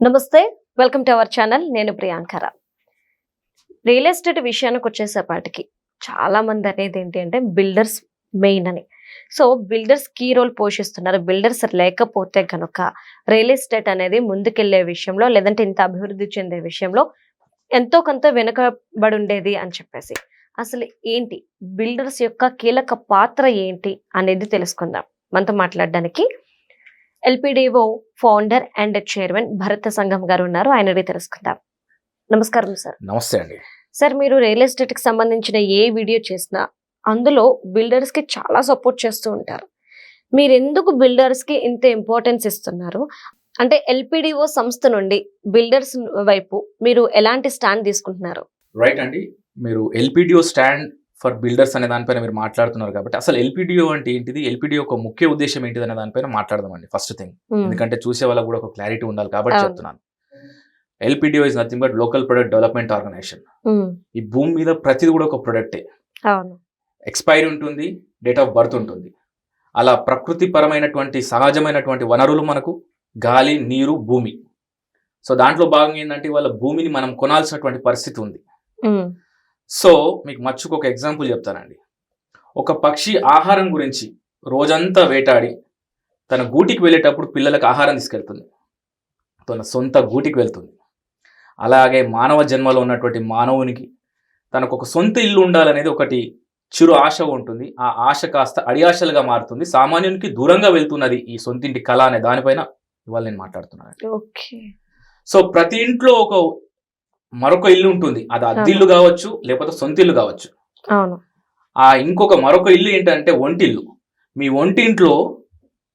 నమస్తే welcome to our channel నేను ప్రియాంకర real estate విషయానికి వచ్చేసేపాటికి చాలామంది అనేది ఏంటి అంటే బిల్డర్స్ మెయిన్ అని. సో బిల్డర్స్ కీ రోల్ పోషిస్తున్నారు. బిల్డర్స్ లేకపోతే కనుక రియల్ ఎస్టేట్ అనేది ముందుకెళ్ళే విషయంలో లేదంటే ఇంత అభివృద్ధి చెందే విషయంలో ఎంతో కొంత వెనుకబడి ఉండేది అని చెప్పేసి. అసలు ఏంటి? బిల్డర్స్ యొక్క కీలక పాత్ర ఏంటి అనేది తెలుసుకుందాం. మనతో మాట్లాడడానికి LPDO founder and chairman Bharata Sangham గారు ఉన్నారు. ఆయన తెలుసుకుందాం. నమస్కారం సార్. నమస్తే అండి. సార్ మీరు రియల్ ఎస్టేట్కి సంబంధించిన ఏ వీడియో చేసినా అందులో బిల్డర్స్కి చాలా సపోర్ట్ చేస్తూ ఉంటారు. మీరు ఎందుకు బిల్డర్స్కి ఇంత ఇంపార్టెన్స్ ఇస్తున్నారు? అంటే ఎల్పిడిఓ సంస్థ నుండి బిల్డర్స్ వైపు మీరు ఎలాంటి స్టాండ్ తీసుకుంటున్నారు? రైట్ అండి. మీరు ఎల్పిడిఓ స్టాండ్ ఫర్ బిల్డర్స్ అనే దానిపైన మీరు మాట్లాడుతున్నారు కాబట్టి అసలు ఎల్పిడిఓ అంటే ఏంటిది? ఎల్పిడిఓ ఒక ముఖ్య ఉద్దేశం ఏంటిది అనే దానిపైన మాట్లాడదామండి ఫస్ట్ థింగ్. ఉమ్, ఎందుకంటే చూసే వాళ్ళకి కూడా ఒక క్లారిటీ ఉండాలి కాబట్టి. చెప్తున్నాను. LPDO is nothing but local product development organisation ఈ భూమి మీద ప్రతిది కూడా ఒక ప్రొడక్టే ఎక్స్పైరీ ఉంటుంది డేట్ ఆఫ్ బర్త్ ఉంటుంది. అలా ప్రకృతి పరమైనటువంటి సహజమైనటువంటి వనరులు మనకు గాలి నీరు భూమి. సో దాంట్లో భాగంగా ఏంటంటే వాళ్ళ భూమిని మనం కొనాల్సినటువంటి పరిస్థితి ఉంది. ఉమ్, సో మీకు మచ్చుకు ఒక ఎగ్జాంపుల్ చెప్తానండి. ఒక పక్షి ఆహారం గురించి రోజంతా వేటాడి తన గూటికి వెళ్ళేటప్పుడు పిల్లలకు ఆహారం తీసుకెళ్తుంది. తన సొంత గూటికి వెళ్తుంది. అలాగే మానవ జన్మలో ఉన్నటువంటి మానవునికి తనకు ఒక సొంత ఇల్లు ఉండాలనేది ఒకటి చిరు ఆశ ఉంటుంది. ఆ ఆశ కాస్త అడియాశలుగా మారుతుంది. సామాన్యునికి దూరంగా వెళ్తున్నది ఈ సొంతింటి కళ అనే దానిపైన ఇవాళ నేను మాట్లాడుతున్నాను ఓకే. సో ప్రతి ఇంట్లో ఒక మరొక ఇల్లు ఉంటుంది. అది అద్దె ఇల్లు కావచ్చు లేకపోతే సొంత ఇల్లు కావచ్చు. అవును. ఆ ఇంకొక మరొక ఇల్లు ఏంటంటే ఒంటిల్లు. మీ ఒంటింట్లో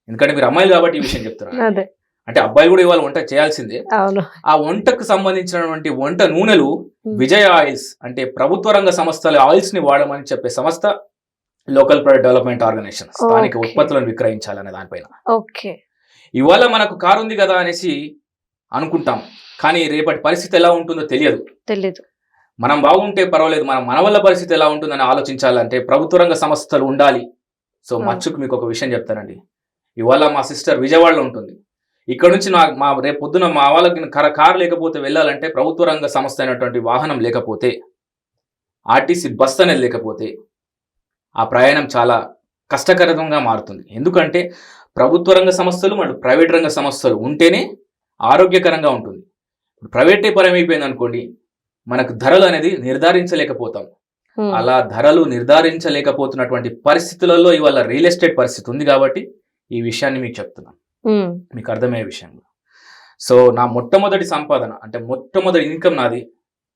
ఎందుకంటే మీరు అమ్మాయిలు కాబట్టి ఈ విషయం చెప్తున్నారు అదే. అంటే అబ్బాయిలు కూడా ఇవాళ వంట చేయాల్సిందే. ఆ వంటకు సంబంధించినటువంటి వంట నూనెలు. విజయ ఆయిల్స్ అంటే ప్రభుత్వ రంగ సంస్థల ఆయిల్స్ని వాడమని చెప్పే సంస్థ లోకల్ ప్రొడక్ట్ డెవలప్మెంట్ ఆర్గనైజేషన్. స్థానిక. ఉత్పత్తులను విక్రయించాలనే దానిపైన. ఇవాళ మనకు కారు ఉంది కదా అనేసి అనుకుంటాం. కానీ రేపటి పరిస్థితి ఎలా ఉంటుందో తెలియదు. తెలీదు మనం బాగుంటే పర్వాలేదు మనం మన వల్ల పరిస్థితి ఎలా ఉంటుందని ఆలోచించాలంటే ప్రభుత్వ రంగ సంస్థలు ఉండాలి. సో. మచ్చుకు మీకు ఒక విషయం చెప్తానండి. ఇవాళ మా సిస్టర్ విజయవాడలో ఉంటుంది. ఇక్కడ నుంచి నా మా రేపు పొద్దున మా వాళ్ళకి కర కారు లేకపోతే వెళ్ళాలంటే ప్రభుత్వ రంగ సంస్థ అయినటువంటి వాహనం లేకపోతే ఆర్టీసీ బస్ అనేది లేకపోతే ఆ ప్రయాణం చాలా కష్టకరంగా మారుతుంది. ఎందుకంటే ప్రభుత్వ రంగ సంస్థలు మరియు ప్రైవేట్ రంగ సంస్థలు ఉంటేనే ఆరోగ్యకరంగా ఉంటుంది. ప్రైవేటే పరమైపోయింది అనుకోండి మనకు ధరలు అనేది నిర్ధారించలేకపోతాం. అలా ధరలు నిర్ధారించలేకపోతున్నటువంటి పరిస్థితులలో ఇవాళ రియల్ ఎస్టేట్ పరిస్థితి ఉంది కాబట్టి ఈ విషయాన్ని మీకు చెప్తున్నాను. మీకు అర్థమయ్యే విషయం సో నా మొట్టమొదటి సంపాదన అంటే మొట్టమొదటి ఇన్కమ్ నాది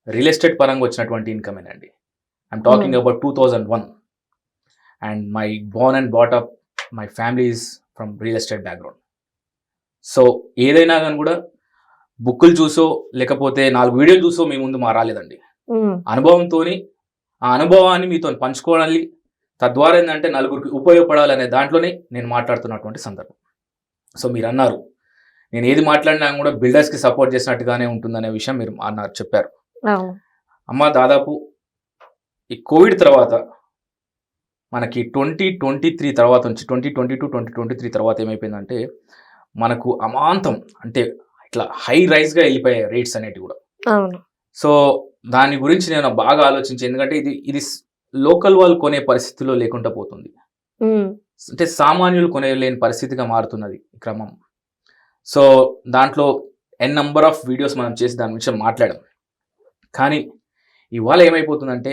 రియల్ ఎస్టేట్ పరంగా వచ్చినటువంటి ఇన్కమేనండి I'm talking about two thousand one and my born and brought up my family is from real estate background so ఏదైనా కానీ కూడా బుక్కులు చూసో లేకపోతే నాలుగు వీడియోలు చూసో మీ ముందు మా రాలేదండి ఉమ్, అనుభవంతో ఆ అనుభవాన్ని మీతో పంచుకోవాలి. తద్వారా ఏంటంటే నలుగురికి ఉపయోగపడాలనే దాంట్లోనే నేను మాట్లాడుతున్నటువంటి సందర్భం. సో మీరు అన్నారు నేను ఏది మాట్లాడినా కూడా బిల్డర్స్కి సపోర్ట్ చేసినట్టుగానే ఉంటుందనే విషయం మీరు అన్నారు చెప్పారు. అమ్మ దాదాపు ఈ కోవిడ్ తర్వాత మనకి ట్వంటీ ట్వంటీ త్రీ తర్వాత నుంచి twenty twenty two twenty twenty three తర్వాత ఏమైపోయిందంటే మనకు అమాంతం అంటే ఇట్లా హై రైజ్గా వెళ్ళిపోయాయి రేట్స్ అనేటివి కూడా. అవును. సో దాని గురించి నేను బాగా ఆలోచించి ఎందుకంటే ఇది ఇది లోకల్ వాళ్ళు కొనే పరిస్థితిలో లేకుండా పోతుంది. అంటే సామాన్యులు కొనేలేని పరిస్థితిగా మారుతున్నది క్రమం. సో దాంట్లో ఎన్ నంబర్ ఆఫ్ వీడియోస్ మనం చేసి దాని గురించి మాట్లాడాం కానీ ఇవాళ ఏమైపోతుందంటే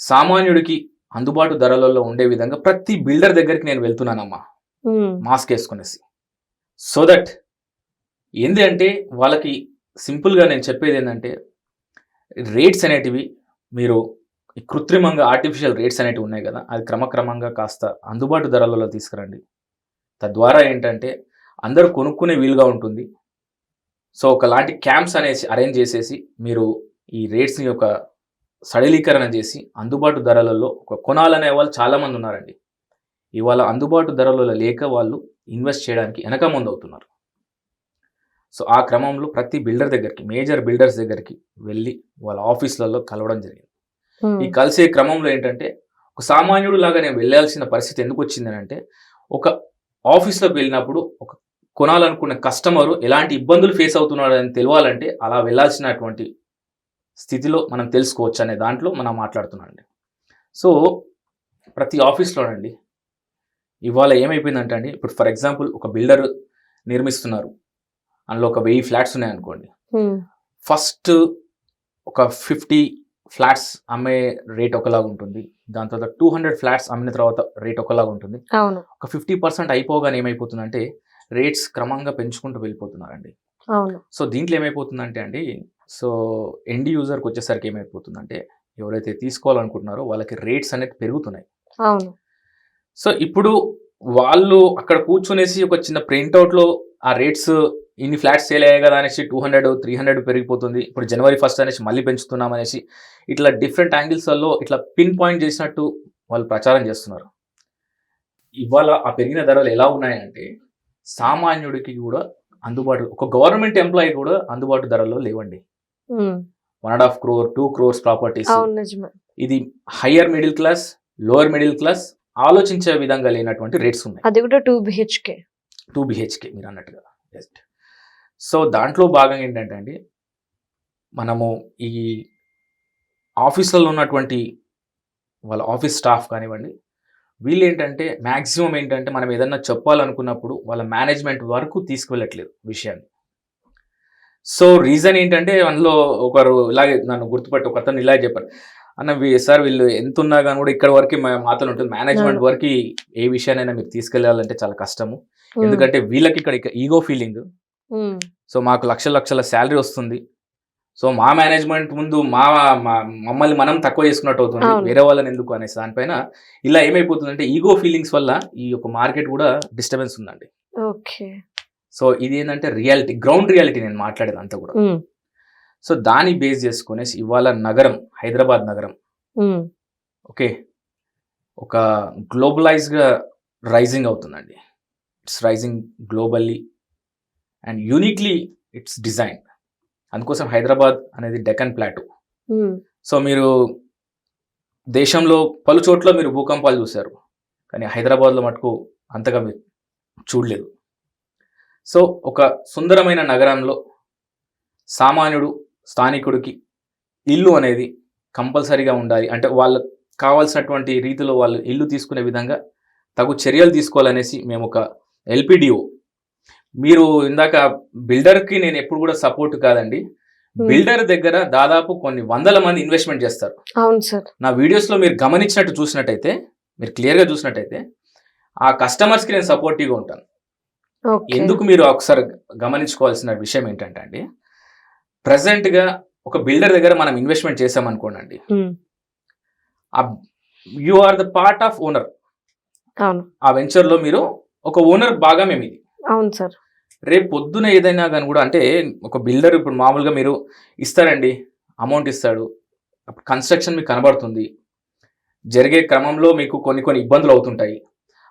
సామాన్యుడికి అందుబాటు ధరలలో ఉండే విధంగా ప్రతి బిల్డర్ దగ్గరికి నేను వెళ్తున్నానమ్మా. మాస్క్ వేసుకునేసి. సో దట్ ఏంది అంటే వాళ్ళకి సింపుల్గా నేను చెప్పేది ఏంటంటే రేట్స్ అనేటివి మీరు ఈ కృత్రిమంగా ఆర్టిఫిషియల్ రేట్స్ అనేటివి ఉన్నాయి కదా అది క్రమక్రమంగా కాస్త అందుబాటు ధరలలో తీసుకురండి. తద్వారా ఏంటంటే అందరూ కొనుక్కునే వీలుగా ఉంటుంది. సో ఒకలాంటి క్యాంప్స్ అనేసి అరేంజ్ చేసేసి మీరు ఈ రేట్స్ని ఒక సడలీకరణ చేసి అందుబాటు ధరలలో ఒక కొనాలనే వాళ్ళు చాలామంది ఉన్నారండి. ఇవాళ అందుబాటు ధరలలో లేక వాళ్ళు ఇన్వెస్ట్ చేయడానికి వెనక ముందు అవుతున్నారు. సో ఆ క్రమంలో ప్రతి బిల్డర్ దగ్గరికి మేజర్ బిల్డర్స్ దగ్గరికి వెళ్ళి వాళ్ళ ఆఫీసులలో కలవడం జరిగింది. ఉమ్, ఈ కలిసే క్రమంలో ఏంటంటే ఒక సామాన్యుడు లాగా నేను వెళ్ళాల్సిన పరిస్థితి ఎందుకు వచ్చిందని అంటే ఒక ఆఫీస్లోకి వెళ్ళినప్పుడు ఒక కొనాలనుకున్న కస్టమరు ఎలాంటి ఇబ్బందులు ఫేస్ అవుతున్నాడు అని తెలియాలంటే అలా వెళ్ళాల్సినటువంటి స్థితిలో మనం తెలుసుకోవచ్చు అనే దాంట్లో మనం మాట్లాడుతున్నాం సో ప్రతి ఆఫీస్లోనండి ఇవాళ ఏమైపోయిందంటే అండి ఇప్పుడు ఫర్ ఎగ్జాంపుల్ ఒక బిల్డర్ నిర్మిస్తున్నారు. అందులో ఒక వెయ్యి ఫ్లాట్స్ ఉన్నాయనుకోండి ఫస్ట్ ఒక ఫిఫ్టీ ఫ్లాట్స్ అమ్మే రేట్ ఒకలాగా ఉంటుంది. దాని తర్వాత టూ హండ్రెడ్ ఫ్లాట్స్ అమ్మిన తర్వాత రేట్ ఒకలాగా ఉంటుంది. ఒక ఫిఫ్టీ పర్సెంట్ అయిపోగానే ఏమైపోతుందంటే రేట్స్ క్రమంగా పెంచుకుంటూ వెళ్ళిపోతున్నారండి. సో దీంట్లో ఏమైపోతుందంటే అండి సో ఎండ్ యూజర్కి వచ్చేసరికి ఏమైపోతుందంటే ఎవరైతే తీసుకోవాలనుకుంటున్నారో వాళ్ళకి రేట్స్ అనేది పెరుగుతున్నాయి. సో ఇప్పుడు వాళ్ళు అక్కడ కూర్చునేసి ఒక చిన్న ప్రింట్అవుట్లో ఆ రేట్స్ ఇన్ని ఫ్లాట్స్ సేల్ అయ్యాయి కదా అనేసి టూ హండ్రెడ్ త్రీ హండ్రెడ్ పెరిగిపోతుంది. ఇప్పుడు జనవరి ఫస్ట్ అనేసి మళ్ళీ పెంచుతున్నాం అనేసి ఇట్లా డిఫరెంట్ యాంగిల్స్లలో ఇట్లా పిన్ పాయింట్ చేసినట్టు వాళ్ళు ప్రచారం చేస్తున్నారు. ఇవాళ ఆ పెరిగిన ధరలు ఎలా ఉన్నాయంటే సామాన్యుడికి కూడా అందుబాటు ఒక గవర్నమెంట్ ఎంప్లాయీ కూడా అందుబాటు ధరల్లో లేవండి. One and half crore two crores properties. ఇది higher middle class lower middle class ఆలోచించే విధంగా లేనటువంటి రేట్స్ ఉన్నాయి. అది కూడా టూ బిహెచ్కే టూ బిహెచ్కే మీరు అన్నట్టుగా. జస్ట్ సో దాంట్లో భాగంగా ఏంటంటే అండి మనము ఈ ఆఫీసులలో ఉన్నటువంటి వాళ్ళ ఆఫీస్ స్టాఫ్ కానివ్వండి వీళ్ళు ఏంటంటే మ్యాక్సిమం ఏంటంటే మనం ఏదన్నా చెప్పాలనుకున్నప్పుడు వాళ్ళ మేనేజ్మెంట్ వరకు తీసుకువెళ్ళట్లేదు విషయాన్ని. సో రీజన్ ఏంటంటే అందులో ఒకరు ఇలాగే నన్ను గుర్తుపట్టి ఒక అతను ఇలా చెప్పారు అన్న వీ- సార్ వీళ్ళు ఎంత ఉన్నా కానీ కూడా ఇక్కడ వరకు మా మాత్రం ఉంటుంది. మేనేజ్మెంట్ వరకు ఏ విషయానైనా మీరు తీసుకెళ్ళాలంటే చాలా కష్టము. ఉమ్, ఎందుకంటే వీళ్ళకి ఇక్కడ ఈగో ఫీలింగ్ ఉమ్, సో మాకు లక్షల లక్షల శాలరీ వస్తుంది. సో మా మేనేజ్మెంట్ ముందు మా మమ్మల్ని మనం తక్కువ చేసుకున్నట్టు అవుతుంది. వేరే వాళ్ళని ఎందుకు అనేసి దానిపైన ఇలా ఏమైపోతుందంటే ఈగో ఫీలింగ్స్ వల్ల ఈ యొక్క మార్కెట్ కూడా డిస్టర్బెన్స్ ఉందండి. ఓకే. సో ఇది ఏంటంటే రియాలిటీ గ్రౌండ్ రియాలిటీ నేను మాట్లాడేది అంతా కూడా. సో దాన్ని బేస్ చేసుకునేసి ఇవాళ నగరం హైదరాబాద్ నగరం. ఓకే. ఒక గ్లోబలైజ్గా రైజింగ్ అవుతుందండి. It's rising globally and uniquely it's design. అందుకోసం హైదరాబాద్ అనేది డెక్కన్ ప్లాటూ. సో మీరు దేశంలో పలు చోట్ల మీరు భూకంపాలు చూశారు. కానీ హైదరాబాద్లో మటుకు అంతగా మీరు చూడలేదు. సో ఒక సుందరమైన నగరంలో సామాన్యుడు స్థానికుడికి ఇల్లు అనేది కంపల్సరీగా ఉండాలి. అంటే వాళ్ళకు కావాల్సినటువంటి రీతిలో వాళ్ళు ఇల్లు తీసుకునే విధంగా తగు చర్యలు తీసుకోవాలనేసి మేము ఒక ఎల్పిడిఓ. మీరు ఇందాక బిల్డర్కి నేను ఎప్పుడు కూడా సపోర్ట్ కాదండి. బిల్డర్ దగ్గర దాదాపు కొన్ని వందల మంది ఇన్వెస్ట్మెంట్ చేస్తారు. అవును సార్. నా వీడియోస్లో మీరు గమనించినట్టు చూసినట్టయితే మీరు క్లియర్గా చూసినట్టయితే ఆ కస్టమర్స్కి నేను సపోర్టివ్గా ఉంటాను. ఎందుకు మీరు ఒకసారి గమనించుకోవాల్సిన విషయం ఏంటంటే అండి ప్రజెంట్గా ఒక బిల్డర్ దగ్గర మనం ఇన్వెస్ట్మెంట్ చేసామనుకోండి you are the part of owner. ఆ వెంచర్లో మీరు ఒక ఓనర్ భాగం ఇది అవును సార్. రేపు పొద్దున ఏదైనా కానీ కూడా అంటే ఒక బిల్డర్ ఇప్పుడు మామూలుగా మీరు ఇస్తారండి అమౌంట్ ఇస్తాడు అప్పుడు కన్స్ట్రక్షన్ మీకు కనబడుతుంది జరిగే క్రమంలో మీకు కొన్ని కొన్ని ఇబ్బందులు అవుతుంటాయి.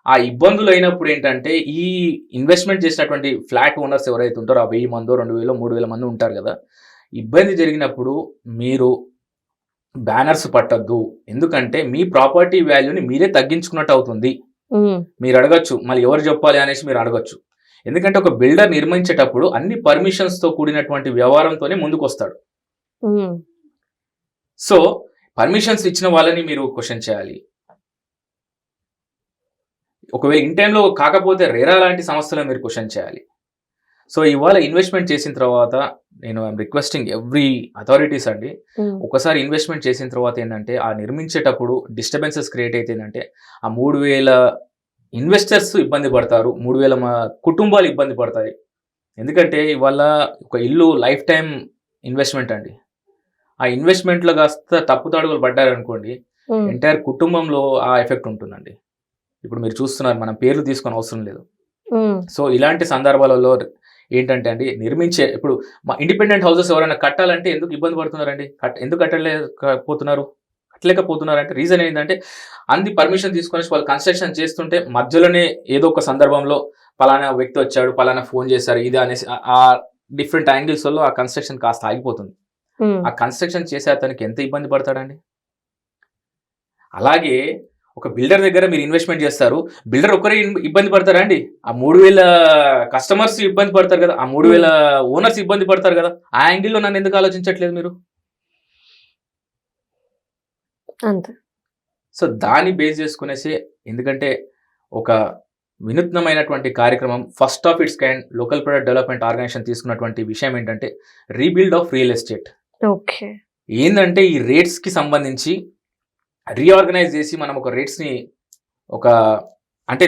ఆ ఇబ్బందులు అయినప్పుడు ఏంటంటే ఈ ఇన్వెస్ట్మెంట్ చేసినటువంటి ఫ్లాట్ ఓనర్స్ ఎవరైతే ఉంటారో ఆ వెయ్యి మందో రెండు వేలు మూడు వేల మంది ఉంటారు కదా ఇబ్బంది జరిగినప్పుడు మీరు బ్యానర్స్ పట్టద్దు. ఎందుకంటే మీ ప్రాపర్టీ వాల్యూని మీరే తగ్గించుకున్నట్టు అవుతుంది. మీరు అడగచ్చు. మళ్ళీ ఎవరు చెప్పాలి అనేసి మీరు అడగచ్చు. ఎందుకంటే ఒక బిల్డర్ నిర్మించేటప్పుడు అన్ని పర్మిషన్స్తో కూడినటువంటి వ్యవహారంతోనే ముందుకు వస్తాడు సో పర్మిషన్స్ ఇచ్చిన వాళ్ళని మీరు క్వశ్చన్ చేయాలి. ఒకవేళ ఇన్ టైంలో కాకపోతే రేరా లాంటి సంస్థలను మీరు క్వశ్చన్ చేయాలి. సో ఇవాళ ఇన్వెస్ట్మెంట్ చేసిన తర్వాత నేను ఐఎమ్ రిక్వెస్టింగ్ ఎవ్రీ అథారిటీస్ అండి ఒకసారి ఇన్వెస్ట్మెంట్ చేసిన తర్వాత ఏంటంటే ఆ నిర్మించేటప్పుడు డిస్టర్బెన్సెస్ క్రియేట్ అయితే ఏంటంటే ఆ మూడు వేల ఇన్వెస్టర్స్ ఇబ్బంది పడతారు మూడు వేల మా కుటుంబాలు ఇబ్బంది పడతాయి. ఎందుకంటే ఇవాళ ఒక ఇల్లు లైఫ్ టైం ఇన్వెస్ట్మెంట్ అండి. ఆ ఇన్వెస్ట్మెంట్లో కాస్త తప్పుతాడుగులు పడ్డారనుకోండి ఎంటైర్ కుటుంబంలో ఆ ఎఫెక్ట్ ఉంటుందండి. ఇప్పుడు మీరు చూస్తున్నారు మనం పేర్లు తీసుకొని అవసరం లేదు. సో ఇలాంటి సందర్భాలలో ఏంటంటే అండి నిర్మించే ఇప్పుడు మా ఇండిపెండెంట్ హౌసెస్ ఎవరైనా కట్టాలంటే ఎందుకు ఇబ్బంది పడుతున్నారండి? కట్ ఎందుకు కట్టలేకపోతున్నారు? కట్టలేకపోతున్నారంటే రీజన్ ఏంటంటే అన్ని పర్మిషన్ తీసుకొని వాళ్ళు కన్స్ట్రక్షన్ చేస్తుంటే మధ్యలోనే ఏదో ఒక సందర్భంలో పలానా వ్యక్తి వచ్చాడు పలానా ఫోన్ చేశారు ఇది అనేసి ఆ- డిఫరెంట్ యాంగిల్స్ వల్ల ఆ కన్స్ట్రక్షన్ కాస్త ఆగిపోతుంది. ఆ కన్స్ట్రక్షన్ చేసే అతనికి ఎంత ఇబ్బంది పడతాడండి? అలాగే ఒక బిల్డర్ దగ్గర మీరు ఇన్వెస్ట్మెంట్ చేస్తారు. బిల్డర్ ఒక్కరే ఇబ్బంది పడతారా అండి? ఆ మూడు వేల కస్టమర్స్ ఇబ్బంది పడతారు కదా. ఆ మూడు వేల ఓనర్స్ ఇబ్బంది పడతారు కదా. ఆ యాంగిల్లో నన్ను ఎందుకు ఆలోచించట్లేదు మీరు? అంతే. సో దాన్ని బేస్ చేసుకునేసి ఎందుకంటే ఒక వినూత్నమైనటువంటి కార్యక్రమం first of its kind local product development organisation తీసుకున్నటువంటి విషయం ఏంటంటే rebuild of real estate. Okay. ఏంటంటే ఈ రేట్స్కి సంబంధించి రీఆర్గనైజ్ చేసి మనం ఒక రేట్స్ని ఒక అంటే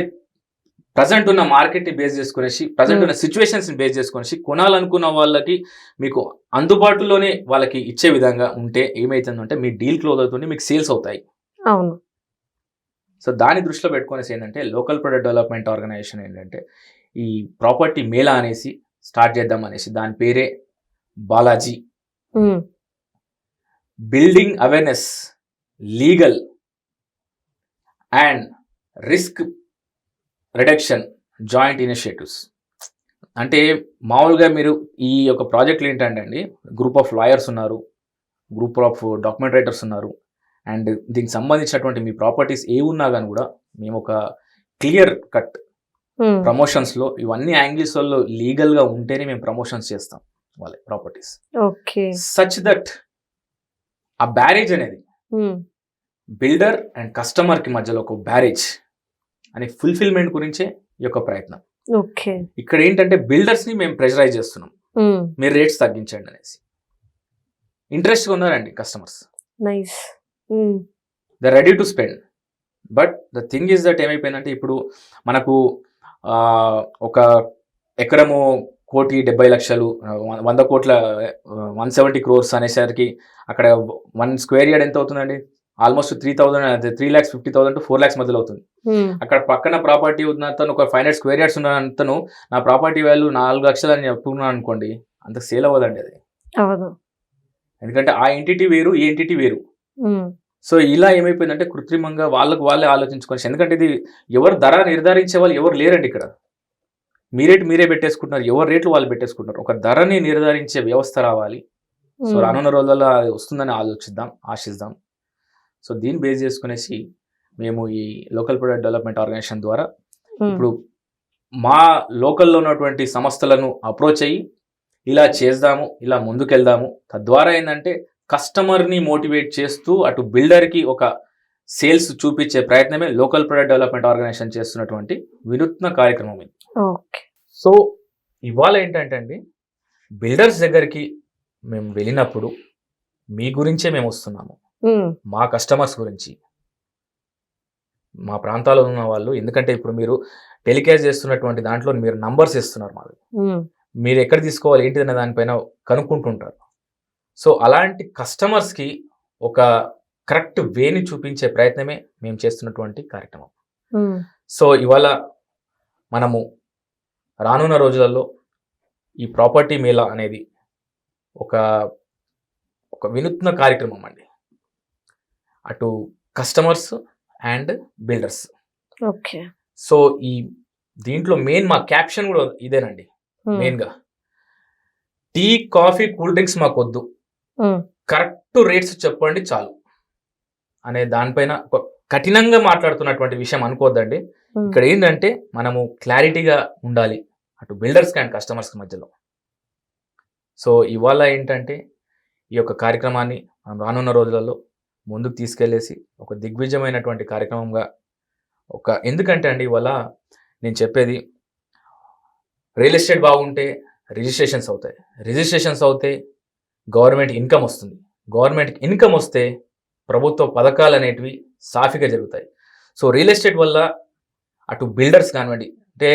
ప్రజెంట్ ఉన్న మార్కెట్ని బేస్ చేసుకునేసి ప్రజెంట్ ఉన్న సిచ్యువేషన్స్ని బేస్ చేసుకునేసి కొనాలనుకున్న వాళ్ళకి మీకు అందుబాటులోనే వాళ్ళకి ఇచ్చే విధంగా ఉంటే ఏమవుతుందంటే మీ డీల్ క్లోజ్ అవుతుంది మీకు సేల్స్ అవుతాయి. అవును. సో దాన్ని దృష్టిలో పెట్టుకునేసి ఏంటంటే లోకల్ ప్రొడక్ట్ డెవలప్మెంట్ ఆర్గనైజేషన్ ఏంటంటే ఈ ప్రాపర్టీ మేళా అనేసి స్టార్ట్ చేద్దాం అనేసి దాని పేరే Balaji. Building awareness legal and risk reduction joint initiatives. అంటే మామూలుగా మీరు ఈ యొక్క ప్రాజెక్టులు ఏంటంటే అండి గ్రూప్ ఆఫ్ లాయర్స్ ఉన్నారు గ్రూప్ ఆఫ్ డాక్యుమెంట్ రైటర్స్ ఉన్నారు అండ్ దీనికి సంబంధించినటువంటి మీ ప్రాపర్టీస్ ఏ ఉన్నా కానీ కూడా మేము ఒక క్లియర్ కట్ ప్రమోషన్స్లో ఇవన్నీ యాంగిల్స్లో లీగల్గా ఉంటేనే మేము ప్రమోషన్స్ చేస్తాం వాళ్ళ ప్రాపర్టీస్. ఓకే. సచ్ దట్ ఆ బ్యారేజ్ అనేది బిల్డర్ అండ్ కస్టమర్కి మధ్యలో ఒక బ్యారేజ్ అనే ఫుల్ఫిల్మెంట్ గురించే ఈ యొక్క ప్రయత్నం. ఓకే. ఇక్కడ ఏంటంటే బిల్డర్స్ని మేము ప్రెషరైజ్ చేస్తున్నాం. ఉమ్, మీరు రేట్స్ తగ్గించండి అనేసి. ఇంట్రెస్ట్గా ఉన్నారండి customers. Nice the ready to spend but the thing is that ఏమైపోయిందంటే ఇప్పుడు మనకు ఒక ఎకరము కోటి డెబ్బై లక్షలు వంద కోట్ల వన్ సెవెంటీ క్రోర్స్ అనేసరికి అక్కడ వన్ స్క్వేర్ యార్డ్ ఎంత అవుతుందండి almost three thousand three lakhs fifty thousand to four lakhs మధ్యలో అవుతుంది అక్కడ పక్కన ప్రాపర్టీ ఉన్న అతను ఒక ఫైవ్ హండ్రెడ్ స్క్వేర్ యార్డ్స్ ఉన్న అతను నా ప్రాపర్టీ వాల్యూ నాలుగు లక్షలు అని చెప్తున్నాను అనుకోండి అంత సేల్ అవ్వదండి అది. అవును ఎందుకంటే ఆ ఎంటిటీ వేరు ఈ ఎంటిటీ వేరు. సో ఇలా ఏమైపోయిందంటే కృత్రిమంగా వాళ్ళకు వాళ్ళే ఆలోచించుకోవచ్చు. ఎందుకంటే ఇది ఎవరు ధర నిర్ధారించే వాళ్ళు ఎవరు లేరండి ఇక్కడ. మీ రేటు మీరే పెట్టేసుకుంటున్నారు ఎవరు రేట్లు వాళ్ళు పెట్టేసుకుంటున్నారు. ఒక ధరని నిర్ధారించే వ్యవస్థ రావాలి. సో రానున్న రోజుల్లో అది వస్తుందని ఆలోచిద్దాం ఆశిద్దాం. సో దీన్ని బేస్ చేసుకునేసి మేము ఈ లోకల్ ప్రొడక్ట్ డెవలప్మెంట్ ఆర్గనైజేషన్ ద్వారా ఇప్పుడు మా లోకల్లో ఉన్నటువంటి సంస్థలను అప్రోచ్ అయ్యి ఇలా చేద్దాము ఇలా ముందుకెళ్దాము. తద్వారా ఏంటంటే కస్టమర్ని మోటివేట్ చేస్తూ అటు బిల్డర్కి ఒక సేల్స్ చూపించే ప్రయత్నమే లోకల్ ప్రొడక్ట్ డెవలప్మెంట్ ఆర్గనైజేషన్ చేస్తున్నటువంటి వినూత్న కార్యక్రమం ఇది. సో ఇవాళ ఏంటంటే అండి బిల్డర్స్ దగ్గరికి మేము వెళ్ళినప్పుడు మీ గురించే మేము వస్తున్నాము. మా కస్టమర్స్ గురించి. మా ప్రాంతాల్లో ఉన్న వాళ్ళు ఎందుకంటే ఇప్పుడు మీరు టెలికాస్ట్ చేస్తున్నటువంటి దాంట్లో మీరు నంబర్స్ ఇస్తున్నారు మాకు ఉమ్, మీరు ఎక్కడ తీసుకోవాలి ఏంటి అనే దానిపైన కనుక్కుంటుంటారు. సో అలాంటి కస్టమర్స్కి ఒక కరెక్ట్ వేని చూపించే ప్రయత్నమే మేము చేస్తున్నటువంటి కార్యక్రమం. సో ఇవాళ మనము రానున్న రోజులలో ఈ ప్రాపర్టీ మేళా అనేది ఒక ఒక వినూత్న కార్యక్రమం అండి. అటు customers and builders. Okay. So ఈ దీంట్లో మెయిన్ మా క్యాప్షన్ కూడా ఇదేనండి మెయిన్గా. టీ కాఫీ కూల్ డ్రింక్స్ మాకు వద్దు కరెక్ట్ రేట్స్ చెప్పండి చాలు. అనే దానిపైన ఒక కఠినంగా మాట్లాడుతున్నటువంటి విషయం అనుకోవద్దండి ఇక్కడ ఏంటంటే మనము క్లారిటీగా ఉండాలి. అటు బిల్డర్స్కి అండ్ కస్టమర్స్కి మధ్యలో. సో ఇవాళ ఏంటంటే ఈ యొక్క కార్యక్రమాన్ని మనం రానున్న రోజులలో ముందుకు తీసుకెళ్ళేసి ఒక దిగ్విజయమైనటువంటి కార్యక్రమంగా ఒక ఎందుకంటే అండి ఇవాళ నేను చెప్పేది రియల్ ఎస్టేట్ బాగుంటే రిజిస్ట్రేషన్స్ అవుతాయి. రిజిస్ట్రేషన్స్ అవుతే గవర్నమెంట్ ఇన్కమ్ వస్తుంది. గవర్నమెంట్ ఇన్కమ్ వస్తే ప్రభుత్వ పథకాలు అనేటివి సాఫీగా జరుగుతాయి. సో రియల్ ఎస్టేట్ వల్ల అటు బిల్డర్స్ కానివ్వండి అంటే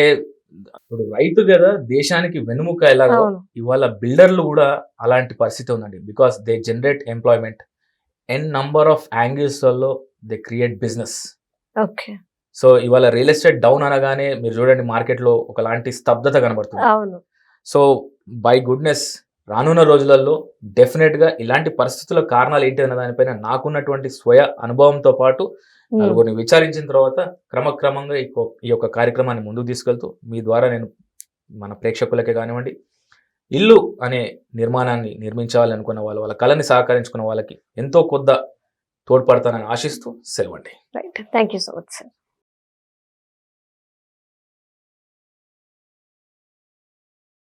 ఇప్పుడు రైతు కదా దేశానికి వెనుముక ఎలాగో ఇవాళ బిల్డర్లు కూడా అలాంటి పరిస్థితి ఉందండి. Because they generate employment n number of యాంగిల్స్లలో they create business okay. So ఇవాళ రియల్ ఎస్టేట్ డౌన్ అనగానే మీరు చూడండి మార్కెట్లో ఒకలాంటి స్తబ్దత కనబడుతుంది. సో బై గుడ్నెస్ రానున్న రోజులలో డెఫినెట్గా ఇలాంటి పరిస్థితుల కారణాలు ఏంటి అన్న దానిపైన నాకున్నటువంటి స్వయ అనుభవంతో పాటు నలుగురిని విచారించిన తర్వాత క్రమక్రమంగా ఈ యొక్క కార్యక్రమాన్ని ముందుకు తీసుకెళ్తూ మీ ద్వారా నేను మన ప్రేక్షకులకే కానివ్వండి ఇల్లు అనే నిర్మాణాన్ని నిర్మించాలి అనుకున్న వాళ్ళు వాళ్ళ కళని సహకరించుకున్న వాళ్ళకి ఎంతో కొద్ద తోడ్పడతానని ఆశిస్తూ సెలవండి. Right thank you so much sir